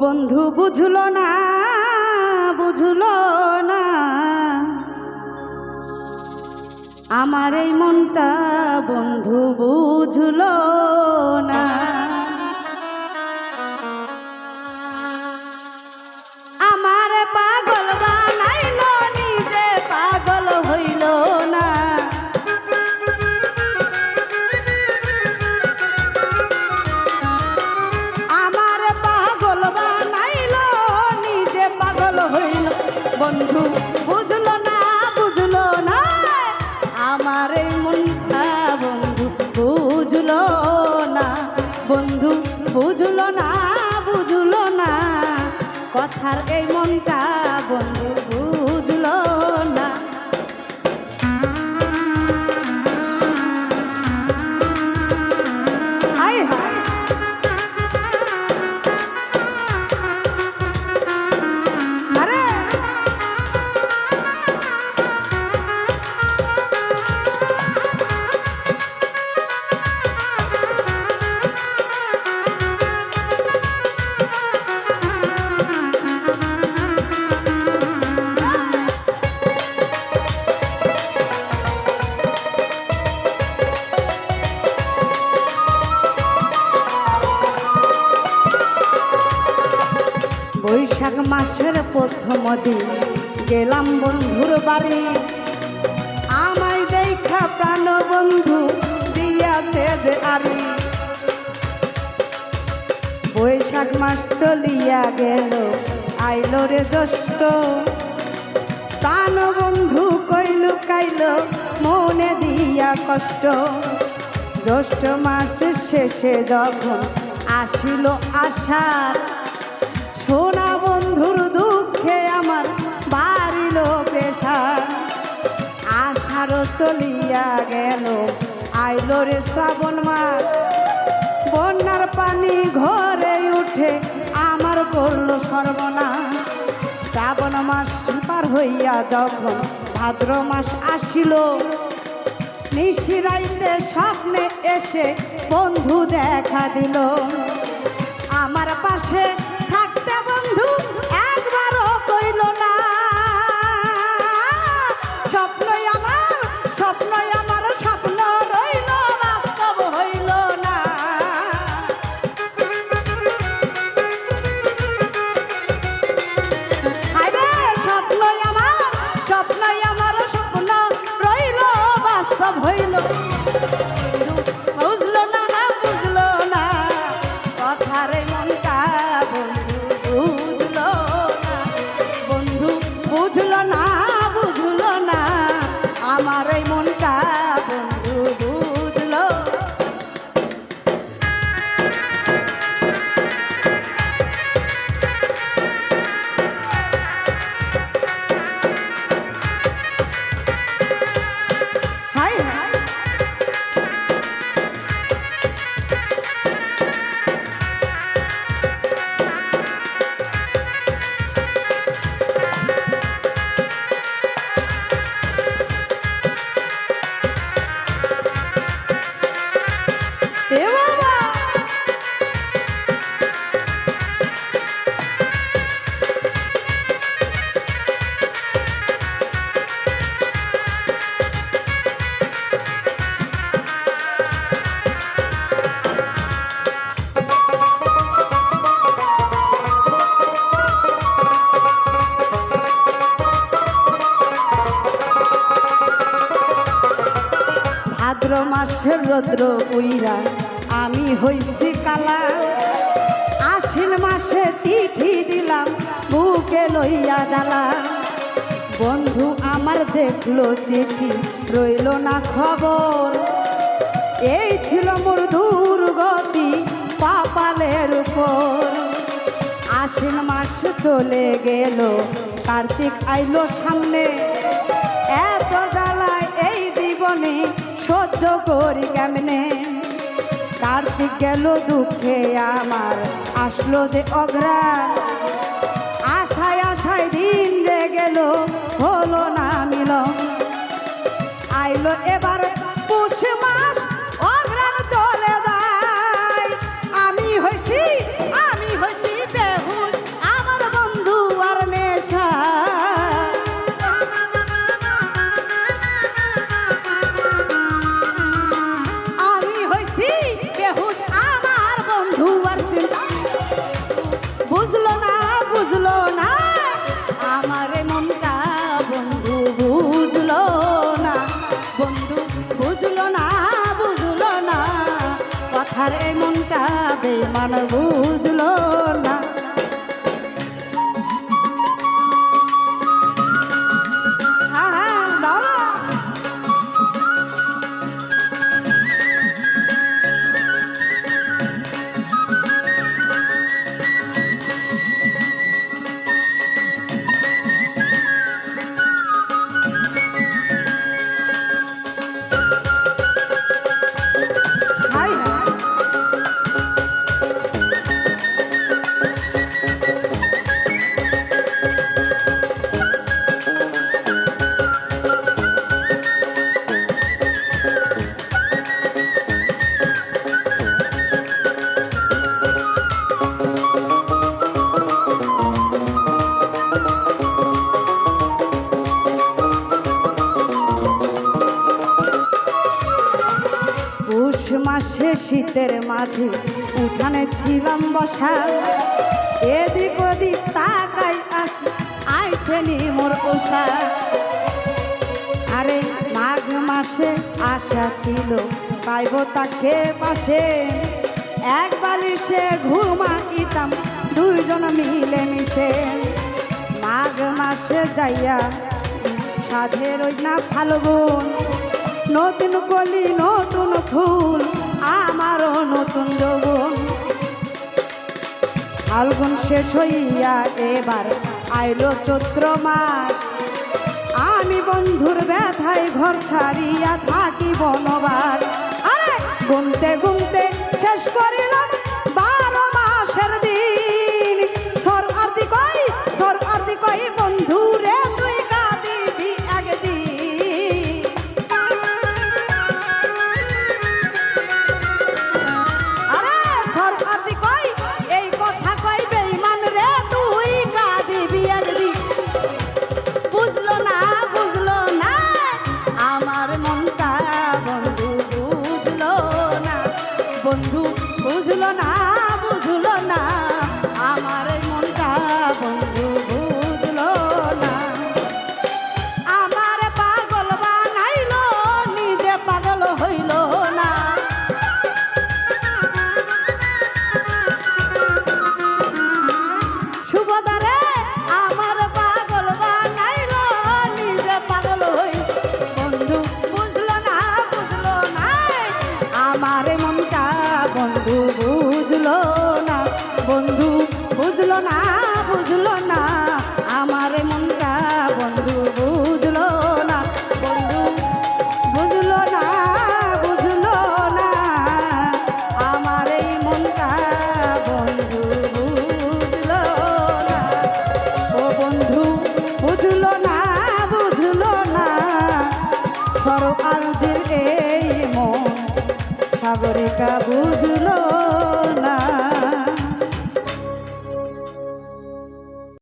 বন্ধু বুঝলো না বুঝলো না। আমার এই মনটা বন্ধু বুঝলো। মাসের প্রথম দিন গেলাম বন্ধুর বাড়ি। আমায় দেখা প্রাণ বন্ধু দিয়াছে আরি বৈশাখ মাস চলিয়া গেল, আইলো রে জ্যৈষ্ঠ। প্রাণ বন্ধু কইল কাইল, মনে দিয়া কষ্ট। জ্যৈষ্ঠ মাসের শেষে যখন আসিল আষাঢ় আষাঢ় চলিয়া গেল। আইলো রে শ্রাবণ মাস। বন্যার পানি ঘরে উঠে আমার করল সর্বনা শ্রাবণ মাস পার হইয়া যখন ভাদ্র মাস আসিল, নিশিরাইতে স্বপ্নে এসে বন্ধু দেখা দিল। আমার পাশে ভাদ্র মাসের রৌদ্র উইরা। আমি হইছি কালা, আশ্বিন মাসে চিঠি দিলাম, বুকে লইয়া জ্বালা বন্ধু, আমার দেখল চিঠি, রইল না খবর। এই ছিল মোর দুর্গতি পাপালের উপর। আশ্বিন মাস চলে গেল, কার্তিক আইলো সামনে। এত জ্বালায় এই জীবনে সহ্য করি কেমনে? কার্তিক গেল দুঃখে, আমার আসলো যে অগ্রাণ আশায় আশায় দিন যে গেল, হলো না মিল আইলো এবার আর মনটা বেমান বুঝলো না। শীতের মাঝে উঠানে ছিলাম বসা। এদিক ওদিক তাকাই আসি আইসে নি মোর পোষা। আরে মাঘ মাসে আশা ছিল, পাইব তাকে পাশে। এক বালিশে ঘুমাইতাম, দুইজন মিলে মিশে। মাঘ মাসে যাইয়া সাধের ওই না ফাল্গুন নতুন কলি, নতুন ফুল আমারও নতুন যৌবন। ফাল্গুন শেষ হইয়া এবার আইলো চৈত্র মাস। আমি বন্ধুর ব্যথায় ঘর ছাড়িয়া থাকি বনবার আরে, গুনতে গুনতে শেষ করিলাম বন্ধু বুঝলো না? বুঝলো না বুঝলো না। আমার মনটা বন্ধু বুঝলো না, বন্ধু বুঝলো না বুঝলো না। আমার এই মনটা বন্ধু বুঝলো না। ও বন্ধু বুঝলো না বুঝলো না। সর আরদের এই মন, সাগরিকা বুঝলো